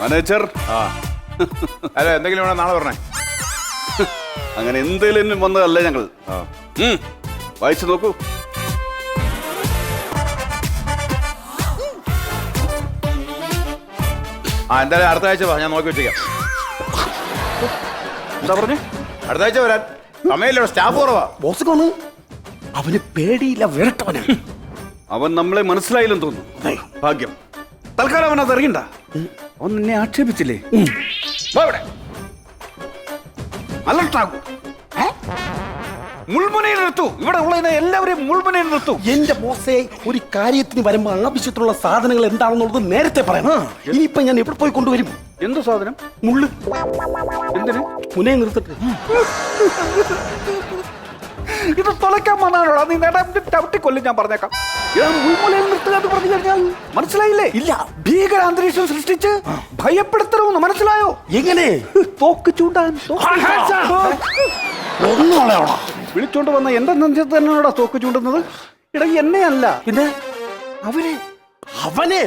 Manager? ആ. അല്ല എന്തെങ്കിലും വേണം നാളെ പറഞ്ഞേ. അങ്ങനെ എന്തെങ്കിലും വന്നതല്ലേ ഞങ്ങൾ. ആ. ഉം. വായിച്ചു നോക്കൂ. ആ എന്തായാലും അടുത്ത ആഴ്ച വാ ഞാൻ നോക്കി വെച്ചേക്കാം. എന്താ പറഞ്ഞു? അടുത്ത ആഴ്ച വരാൻ സമയമില്ല സ്റ്റാഫ് കുറവാ. ബോസ് കൊന്ന് അവന് പേടിയില്ല വിരട്ടവന്. അവൻ നമ്മളെ മനസ്സിലായില്ലെന്ന് തോന്നുന്നു. ഭാഗ്യം. തൽക്കാലം അവൻ അത് അവൻ നിന്നെ ആക്ഷേപിച്ചില്ലേ. അലർട്ടാകൂ. മുൾമുനയിൽ നിർത്തൂ. ഇവിടെ ഉള്ള എല്ലാവരെയും മുൾമുനയിൽ നിർത്തൂ. എന്റെ ബോസെ ഒരു കാര്യത്തിന് വരുമ്പോ ആവശ്യത്തിലുള്ള സാധനങ്ങൾ എന്താണെന്നുള്ളത് നേരത്തെ പറയണം. ഇനിയിപ്പൊ ഞാൻ എവിടെ പോയി കൊണ്ടുവരും? എന്ത് സാധനം? മുള്ളു. എന്തിന്? മുനെ നിർത്തിട്ട്. ഇത് തുളയ്ക്കാൻ വന്നാണോ നീ ചവിട്ടി കൊല്ലും ഞാൻ പറഞ്ഞേക്കാം. മുൾമുനയിൽ നിർത്തുക കഴിഞ്ഞാൽ മനസ്സിലായില്ലേ? ഇല്ല. ഭീകര അന്തരീക്ഷം സൃഷ്ടിച്ച് ഭയപ്പെടുത്തണമെന്ന് മനസ്സിലായോ? എങ്ങനെ? തോക്ക് ചൂണ്ടാൻ വിളിച്ചോണ്ട് വന്ന എന്റെ നെഞ്ചത്ത് തന്നെയാണോടാ തോക്ക് ചൂണ്ടുന്നത്? ഇട എന്നെയല്ല. പിന്നെ? അവരെ അവനെ?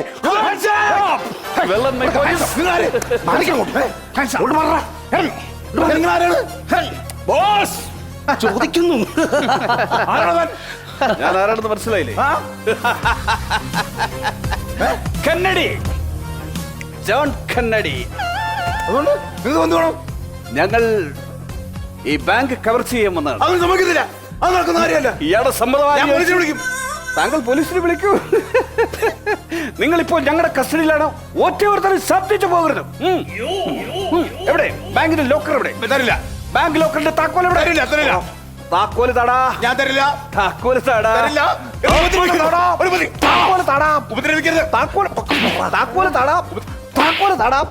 ചോദിക്കുന്നു. ഞാൻ ആരാണെന്ന് മനസ്സിലായില്ലേ കന്നടി ജോൺ കന്നടി അതുകൊണ്ട് വേണം? ഞങ്ങൾ ഈ ബാങ്ക് കവർ ചെയ്യാൻ വന്നതാണ് അത് അത് നടക്കുന്ന കാര്യമല്ല. ഇയാളുടെ സമ്മതമായി പോലീസിനെ വിളിക്കും. താങ്കൾ പോലീസിനെ വിളിക്കൂ. നിങ്ങൾ നിങ്ങളിപ്പോൾ ഞങ്ങളുടെ കസ്റ്റഡിയിലാണ് ഒറ്റ ഒരുത്തരും ശബ്ദിച്ചു പോകരുത്. എവിടെ? ബാങ്കിന്റെ ലോക്കർ എവിടെ? തരില്ല. ബാങ്ക് ലോക്കറിന്റെ താക്കോൽ എവിടെ? തരില്ല, തരില്ല. താക്കോൽ തടാ. ഞാൻ തരില്ല. താക്കോൽ തടാ. തരില്ല. താക്കോൽ തടാ. ഒരു മതി. താക്കോൽ താടാ. ഉപദ്രവിക്കരുത്. താക്കോൽ. താക്കോൽ തടാ. താക്കോൽ താടാ.